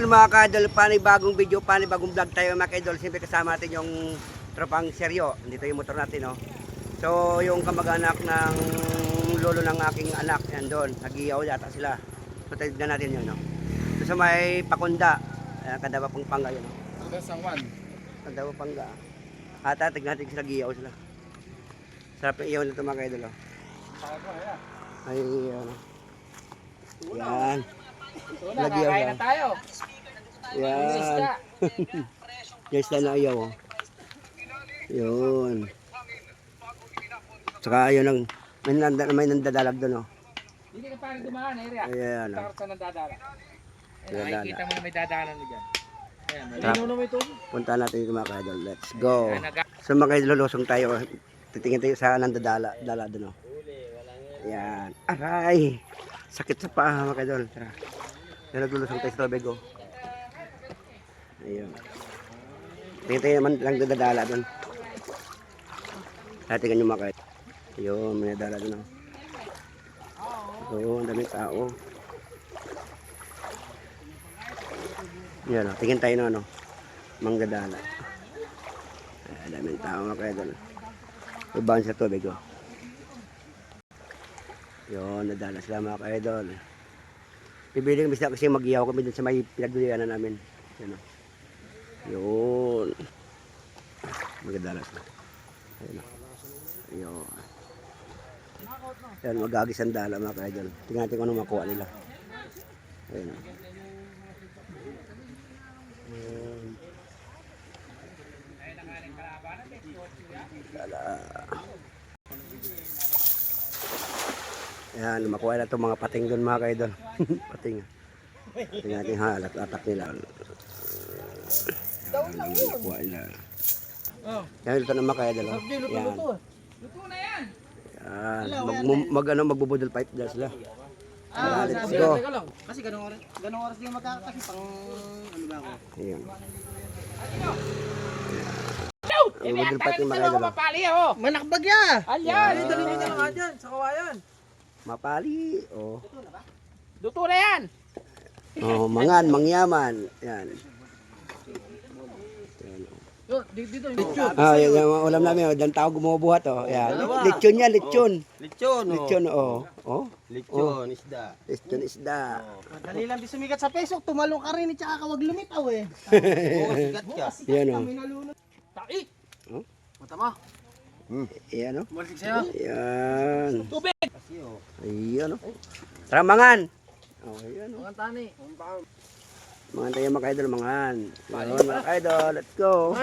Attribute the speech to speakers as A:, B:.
A: Ayun mga ka-idol, panibagong video, panibagong vlog tayo mga ka-idol. Siyempre kasama natin yung tropang seryo. Dito yung motor natin, no? So, yung kamag-anak ng lolo ng aking anak, yan doon. Nagiyaw yata sila. So, tignan natin yun, no? So, sa may pakunda, uh, Kadawa pang pangga yun, no?
B: San Juan.
A: Kadawa pangga. Ata, tignan natin sila, giyaw sila. Sarap yung iyaw nito mga ka-idol, no? Ay, ano. Yan.
B: So na,
A: Lagyan
B: kakain na tayo.
A: Yan. Yes, na na ayaw. oh. Yun. Saka yun ang may, nanda, may nandadalag doon. Oh.
B: Hindi ka parang dumaan, area.
A: Ayan. Oh.
B: Takot ka ng dadala. Ayan, nakikita mo na may dadalan mo dyan. Ayan, tubig.
A: Punta natin yung mga kaidol. Let's go.
B: Ayan,
A: So mga kaidol, lulusong tayo. Titingin tayo sa nandadala dala doon. Oh. Ayan. Aray. Sakit sa paa mga kaidol. Tara. Yan naglulusong tayo sa tubig. Oh. Ayun. Tingin naman lang dadala doon. Tingnan yung mga kaidol. Ayun, may nadala doon. Oh. Oo, ang daming tao. Yan o, tingin tayo ng ano, manggadala. Ah, daming tao mga kaidol. Ibang sa tubig o. Yun, nadala sila mga kaidol. Bibili kami sila kasi magiyaw kami dun sa may pinagdulianan namin. Yan o. Yun. Magdala sila. Ayun o. Yun. Yan, magagis ang dala mga kaidol. Tingnan natin kung ano makuha nila. Ayun o. Ayun. Dala. Yan, makuha na itong mga pating doon mga kaidol. pating. Pating natin halat, atak nila. Makuha nila.
B: Oh,
A: Yan, ito na mga kaidol. oh. Yan.
B: luto na yan.
A: Yan. Mag, mag, ano, magbubudol pipe dahil sila.
B: Ah,
A: let's
B: sabi
A: go.
B: lang.
C: Kasi ganung oras, ganung oras din magkakasi pang ano ba ako?
A: Ayan.
B: Eh,
A: Magbubudol pipe yung mga kaidol. oh.
B: mapali, oh.
C: Manakbagya!
B: Ayan.
A: Yan.
B: Dali nyo na nga dyan, sa kawayan.
A: Mapali. Oh.
B: Luto na yan.
A: Oh, mangan, mangyaman. Yan.
B: Yo, dito, dito. Dito.
A: Ah, yan, yung ulam namin, oh, dan tao gumubuhat oh. Yan. Lechon yan, lechon.
C: Lechon,
A: Lechon oh. Oh.
C: Lechon, isda.
A: Lechon isda.
C: Madali lang di sumigat sa peso, tumalong ka rin, tsaka ka wag lumitaw eh. Oo, sigat ka.
A: Yan oh.
B: Tai.
C: Mata mo.
A: Yan oh.
C: Balik sa'yo.
A: Yan.
B: Tubig.
C: Kasi oh.
A: Tara mangan. Oh, ayan oh.
B: Mga tani.
A: Mangan tayo mga idol, mangan. Yun, mga idol, let's go.